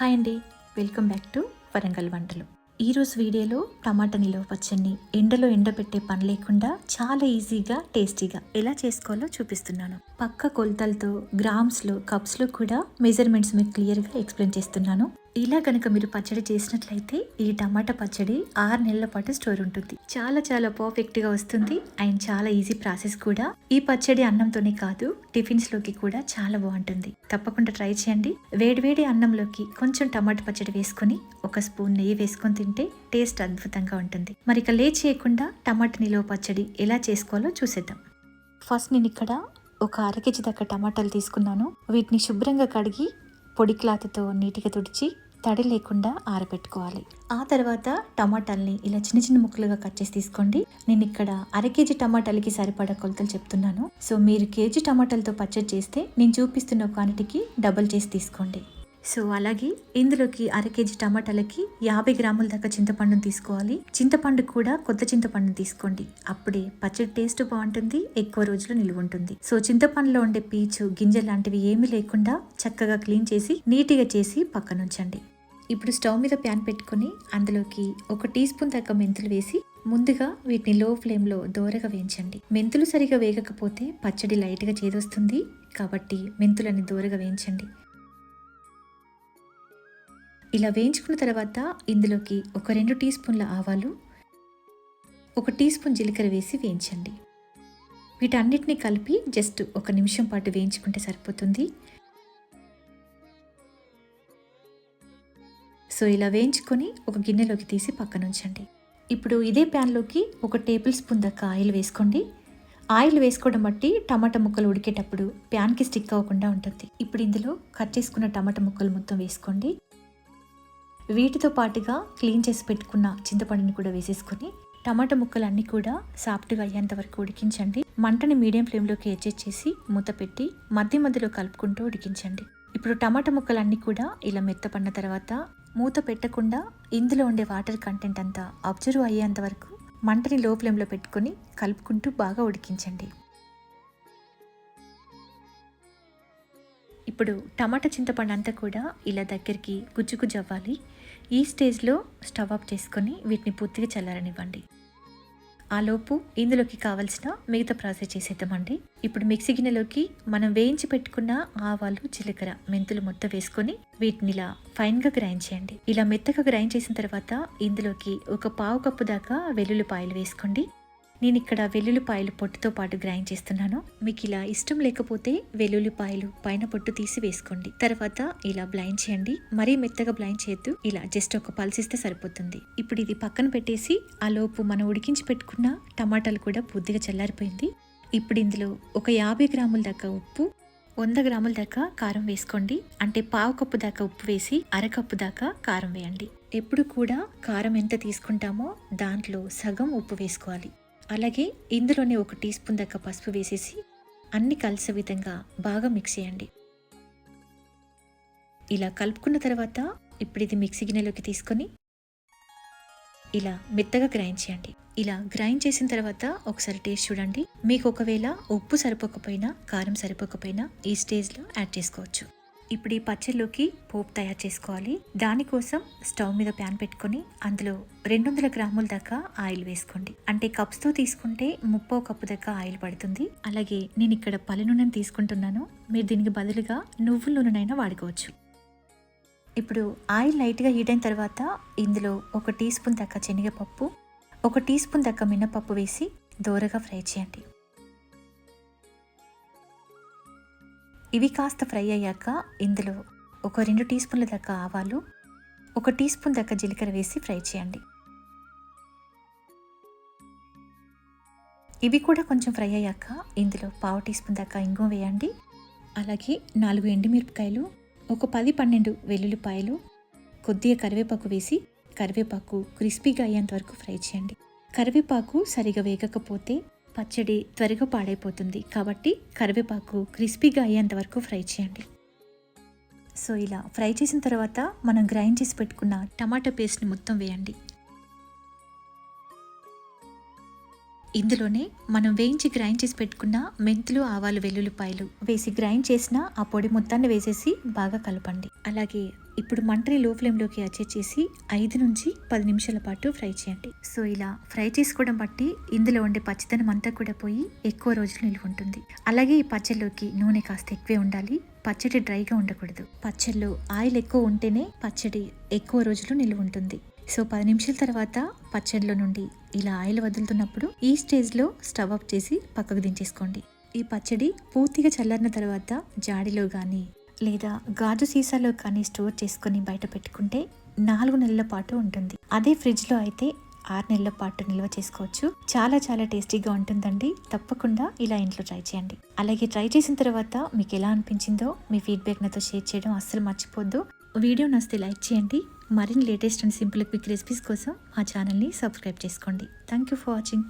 Hi అండి. Welcome back to Warangal వంటలు. ఈరోజు వీడియోలో టమాటా నిలువ పచ్చడిని ఎండలో ఎండబెట్టే పని లేకుండా చాలా ఈజీగా టేస్టీగా ఎలా చేసుకోవాలో చూపిస్తున్నాను. పక్క కొలతలతో గ్రామ్స్లో కప్స్లో కూడా మెజర్మెంట్స్ మీకు క్లియర్గా ఎక్స్ప్లెయిన్ చేస్తున్నాను. ఇలా కనుక మీరు పచ్చడి చేసినట్లయితే ఈ టమాటా పచ్చడి ఆరు నెలల పాటు స్టోర్ ఉంటుంది. చాలా చాలా పర్ఫెక్ట్గా వస్తుంది అండ్ చాలా ఈజీ ప్రాసెస్ కూడా. ఈ పచ్చడి అన్నంతోనే కాదు టిఫిన్స్లోకి కూడా చాలా బాగుంటుంది. తప్పకుండా ట్రై చేయండి. వేడివేడి అన్నంలోకి కొంచెం టమాటా పచ్చడి వేసుకొని ఒక స్పూన్ నెయ్యి వేసుకొని తింటే టేస్ట్ అద్భుతంగా ఉంటుంది. మరి ఇక లేట్ చేయకుండా టమాటా నిలువ పచ్చడి ఎలా చేసుకోవాలో చూసేద్దాం. ఫస్ట్ నేను ఇక్కడ ఒక అర కేజీ దాకా టమాటాలు తీసుకున్నాను. వీటిని శుభ్రంగా కడిగి పొడి క్లాత్తో నీటిగా తుడిచి తడి లేకుండా ఆరబెట్టుకోవాలి. ఆ తర్వాత టమాటాలని ఇలా చిన్న చిన్న ముక్కలుగా కట్ చేసి తీసుకోండి. నేను ఇక్కడ అర కేజీ టమాటాలకి సరిపడా కొలతలు చెప్తున్నాను. సో మీరు కేజీ టమాటాలతో పచ్చడి చేస్తే నేను చూపిస్తున్న క్వాంటిటీకి డబల్ చేసి తీసుకోండి. సో అలాగే ఇందులోకి అర కేజీ టమాటాలకి యాభై గ్రాముల దాకా చింతపండును తీసుకోవాలి. చింతపండు కూడా కొత్త చింతపండును తీసుకోండి. అప్పుడే పచ్చడి టేస్ట్ బాగుంటుంది ఎక్కువ రోజులు నిలువ ఉంటుంది. సో చింతపండులో ఉండే పీచు గింజ లాంటివి ఏమీ లేకుండా చక్కగా క్లీన్ చేసి నీట్గా చేసి పక్కన ఉంచండి ఇప్పుడు స్టవ్ మీద ప్యాన్ పెట్టుకొని అందులోకి ఒక టీ స్పూన్ దాకా మెంతులు వేసి ముందుగా వీటిని లో ఫ్లేమ్లో దోరగా వేయించండి. మెంతులు సరిగా వేగకపోతే పచ్చడి లైట్గా చేదొస్తుంది కాబట్టి మెంతులని దోరగా వేయించండి. ఇలా వేయించుకున్న తర్వాత ఇందులోకి ఒక రెండు టీ స్పూన్ల ఆవాలు ఒక టీ స్పూన్ జీలకర్ర వేసి వేయించండి. వీటన్నిటిని కలిపి జస్ట్ ఒక నిమిషం పాటు వేయించుకుంటే సరిపోతుంది. సో ఇలా వేయించుకొని ఒక గిన్నెలోకి తీసి పక్కన ఉంచండి ఇప్పుడు ఇదే ప్యాన్లోకి ఒక టేబుల్ స్పూన్ దాకా ఆయిల్ వేసుకోండి. ఆయిల్ వేసుకోవడం బట్టి టమాటా ముక్కలు ఉడికేటప్పుడు ప్యాన్కి స్టిక్ అవ్వకుండా ఉంటుంది. ఇప్పుడు ఇందులో కట్ చేసుకున్న టమాటా ముక్కలు మొత్తం వేసుకోండి. వీటితో పాటుగా క్లీన్ చేసి పెట్టుకున్న చింతపండుని కూడా వేసేసుకొని టమాటా ముక్కలు అన్నీ కూడా సాఫ్ట్గా అయ్యేంత వరకు ఉడికించండి. మంటని మీడియం ఫ్లేమ్లోకి అడ్జస్ట్ చేసి మూత పెట్టి మధ్య మధ్యలో కలుపుకుంటూ ఉడికించండి. ఇప్పుడు టమాటా ముక్కలన్నీ కూడా ఇలా మెత్తపడిన తర్వాత మూత పెట్టకుండా ఇందులో ఉండే వాటర్ కంటెంట్ అంతా అబ్జర్వ్ అయ్యేంత వరకు మంటని లో ఫ్లేమ్లో పెట్టుకొని కలుపుకుంటూ బాగా ఉడికించండి. ఇప్పుడు టమాటా చింతపండు అంతా కూడా ఇలా దగ్గరికి గుజ్జు గుజ్జు అవ్వాలి. ఈ స్టేజ్లో స్టవ్ ఆఫ్ చేసుకొని వీటిని పూర్తిగా చల్లారనివ్వండి. ఆ లోపు ఇందులోకి కావలసిన మిగతా ప్రాసెస్ చేసేద్దామండి. ఇప్పుడు మిక్సీ గిన్నెలోకి మనం వేయించి పెట్టుకున్న ఆవాలు జీలకర్ర మెంతులు మొత్తం వేసుకొని వీటిని ఇలా ఫైన్గా గ్రైండ్ చేయండి. ఇలా మెత్తగా గ్రైండ్ చేసిన తర్వాత ఇందులోకి ఒక పావు కప్పు దాకా వెల్లుల్లిపాయలు వేసుకోండి. నేను ఇక్కడ వెల్లుల్లిపాయలు పొట్టుతో పాటు గ్రైండ్ చేస్తున్నాను. మీకు ఇలా ఇష్టం లేకపోతే వెల్లుల్లిపాయలు పైన పొట్టు తీసి వేసుకోండి. తర్వాత ఇలా బ్లైండ్ చేయండి. మరీ మెత్తగా బ్లైండ్ చేయొద్దు. ఇలా జస్ట్ ఒక పల్సిస్తే సరిపోతుంది. ఇప్పుడు ఇది పక్కన పెట్టేసి ఆ లోపు మనం ఉడికించి పెట్టుకున్న టమాటాలు కూడా పూర్తిగా చల్లారిపోయింది. ఇప్పుడు ఇందులో ఒక యాభై గ్రాముల దాకా ఉప్పు వంద గ్రాముల దాకా కారం వేసుకోండి. అంటే పావు కప్పు దాకా ఉప్పు వేసి అరకప్పు దాకా కారం వేయండి. ఎప్పుడు కూడా కారం ఎంత తీసుకుంటామో దాంట్లో సగం ఉప్పు వేసుకోవాలి. అలాగే ఇందులోనే ఒక టీ స్పూన్ దాకా పసుపు వేసేసి అన్ని కలిసే విధంగా బాగా మిక్స్ చేయండి. ఇలా కలుపుకున్న తర్వాత ఇప్పుడు ఇది మిక్సీ గిన్నెలోకి తీసుకొని ఇలా మెత్తగా గ్రైండ్ చేయండి. ఇలా గ్రైండ్ చేసిన తర్వాత ఒకసారి టేస్ట్ చూడండి. మీకు ఒకవేళ ఉప్పు సరిపోకపోయినా కారం సరిపోకపోయినా ఈ స్టేజ్లో యాడ్ చేసుకోవచ్చు. ఇప్పుడు ఈ పచ్చళ్ళుకి పోపు తయారు చేసుకోవాలి. దానికోసం స్టవ్ మీద ప్యాన్ పెట్టుకొని అందులో రెండు వందల గ్రాముల దాకా ఆయిల్ వేసుకోండి. అంటే కప్స్తో తీసుకుంటే ముప్పో కప్పు దాకా ఆయిల్ పడుతుంది. అలాగే నేను ఇక్కడ పల్లె నూనెను తీసుకుంటున్నాను. మీరు దీనికి బదులుగా నువ్వుల నూనెనైనా వాడుకోవచ్చు. ఇప్పుడు ఆయిల్ లైట్గా హీట్ అయిన తర్వాత ఇందులో ఒక టీ స్పూన్ దాకా శనగపప్పు ఒక టీ స్పూన్ దాకా మినపప్పు వేసి దోరగా ఫ్రై చేయండి. ఇవి కాస్త ఫ్రై అయ్యాక ఇందులో ఒక రెండు టీ స్పూన్ల దాకా ఆవాలు ఒక టీ స్పూన్ దాకా జీలకర్ర వేసి ఫ్రై చేయండి. ఇవి కూడా కొంచెం ఫ్రై అయ్యాక ఇందులో పావు టీ స్పూన్ దాకా ఇంగువ వేయండి. అలాగే నాలుగు ఎండుమిరపకాయలు ఒక పది పన్నెండు వెల్లుల్లిపాయలు కొద్దిగా కరివేపాకు వేసి కరివేపాకు క్రిస్పీగా అయ్యేంత వరకు ఫ్రై చేయండి. కరివేపాకు సరిగా వేగకపోతే పచ్చడి త్వరగా పాడైపోతుంది. కాబట్టి కరివేపాకు క్రిస్పీగా అయ్యేంత వరకు ఫ్రై చేయండి. సో ఇలా ఫ్రై చేసిన తర్వాత మనం గ్రైండ్ చేసి పెట్టుకున్న టమాటా పేస్ట్ని మొత్తం వేయండి. ఇందులోనే మనం వేయించి గ్రైండ్ చేసి పెట్టుకున్న మెంతులు ఆవాలు వెల్లుల్లిపాయలు వేసి గ్రైండ్ చేసిన ఆ పొడి మొత్తాన్ని వేసేసి బాగా కలపండి. అలాగే ఇప్పుడు మంటని లో ఫ్లేమ్లోకి అడ్జస్ట్ చేసి ఐదు నుంచి పది నిమిషాల పాటు ఫ్రై చేయండి. సో ఇలా ఫ్రై చేసుకోవడం బట్టి ఇందులో ఉండే పచ్చిదనం అంతా కూడా పోయి ఎక్కువ రోజులు నిల్వ ఉంటుంది అలాగే ఈ పచ్చళ్ళలోకి నూనె కాస్త ఎక్కువే ఉండాలి. పచ్చడి డ్రైగా ఉండకూడదు. పచ్చళ్ళు ఆయిల్ ఎక్కువ ఉంటేనే పచ్చడి ఎక్కువ రోజులు నిల్వ ఉంటుంది సో పది నిమిషాల తర్వాత పచ్చడిలో నుండి ఇలా ఆయిల్ వదులుతున్నప్పుడు ఈ స్టేజ్లో స్టవ్ ఆఫ్ చేసి పక్కకు దించేసుకోండి. ఈ పచ్చడి పూర్తిగా చల్లారిన తర్వాత జాడిలో కానీ లేదా గాజు సీసాలో కానీ స్టోర్ చేసుకొని బయట పెట్టుకుంటే నాలుగు నెలల పాటు ఉంటుంది. అదే ఫ్రిడ్జ్లో అయితే ఆరు నెలల పాటు నిల్వ చేసుకోవచ్చు. చాలా చాలా టేస్టీగా ఉంటుందండి. తప్పకుండా ఇలా ఇంట్లో ట్రై చేయండి. అలాగే ట్రై చేసిన తర్వాత మీకు ఎలా అనిపించిందో మీ ఫీడ్బ్యాక్ నాతో షేర్ చేయడం అస్సలు మర్చిపోద్దు. వీడియో నస్తే లైక్ చేయండి. మరిన్ని latest and simple quick recipes కోసం మా ఛానల్ని సబ్స్క్రైబ్ చేసుకోండి. Thank you for watching.